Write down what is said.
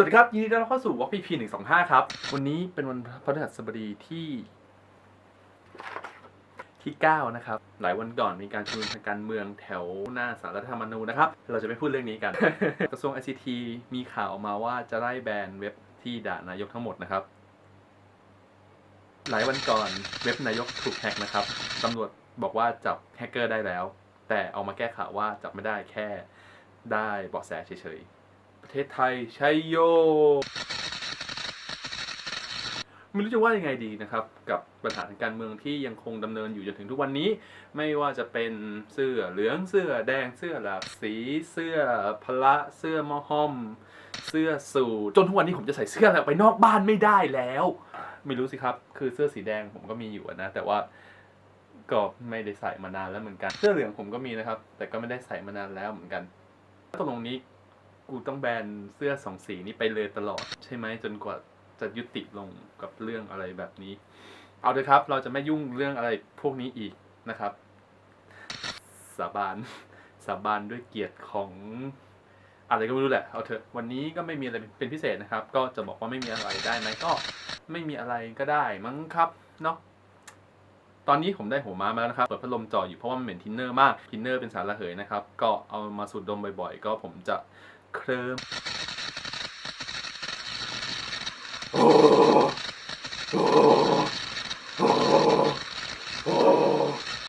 สวัสดีครับ ยินดีต้อนรับเข้าสู่ Walk PP 125ครับ วันนี้เป็นวันพฤหัสบดีที่ที่ 9 นะครับ หลายวันก่อนมีการชุมนุมทางการเมืองแถวหน้าสารรัฐธรรมนูญนะครับ เราจะไม่พูดเรื่องนี้กัน กระทรวง ICT มีข่าวออกมาว่าจะไล่แบนเว็บที่ด่านายกทั้งหมดนะครับ หลายวันก่อนเว็บนายกถูกแฮกนะครับตำรวจบอกว่าจับแฮกเกอร์ได้แล้ว แต่เอามาแก้ข่าวว่าจับไม่ได้แค่ได้เบาะแสเฉยๆ ประเทศไทยชัยโยไม่รู้จะว่ายังไงดีนะครับ กับปัญหาทางการเมืองที่ยังคงดำเนินอยู่จนถึงทุกวันนี้ ไม่ว่าจะเป็นเสื้อเหลืองเสื้อแดงเสื้อหลากสีเสื้อพละเสื้อมอห้อม เสื้อสูทจนทุกวันนี้ผมจะใส่เสื้ออะไรไปนอกบ้านไม่ได้แล้ว ไม่รู้สิครับ คือเสื้อสีแดงผมก็มีอยู่นะ แต่ว่าก็ไม่ได้ใส่มานานแล้วเหมือนกัน เสื้อเหลืองผมก็มีนะครับ แต่ก็ไม่ได้ใส่มานานแล้วเหมือนกันตรงนี้ กูต้องแบนเสื้อสองสีนี้ไปเลยตลอด ใช่ไหมจนกว่าจะยุติลงกับเรื่องอะไรแบบนี้ เอาเลยครับ เราจะไม่ยุ่งเรื่องอะไรพวกนี้อีกนะครับ สาบาน สาบานด้วยเกียรติของอะไรก็ไม่รู้แหละ เอาเถอะ วันนี้ก็ไม่มีอะไรเป็นพิเศษนะครับ ก็จะบอกว่าไม่มีอะไรได้ไหมก็ไม่มีอะไรก็ได้มั้งครับเนาะ ตอนนี้ผมได้หัวม้ามาแล้วนะครับ เปิดพัดลมจ่ออยู่เพราะว่ามันเหม็นทินเนอร์มาก ทินเนอร์เป็นสารระเหยนะครับ ก็เอามาสูดดมบ่อยๆ ก็ผมจะ เคลิ้ม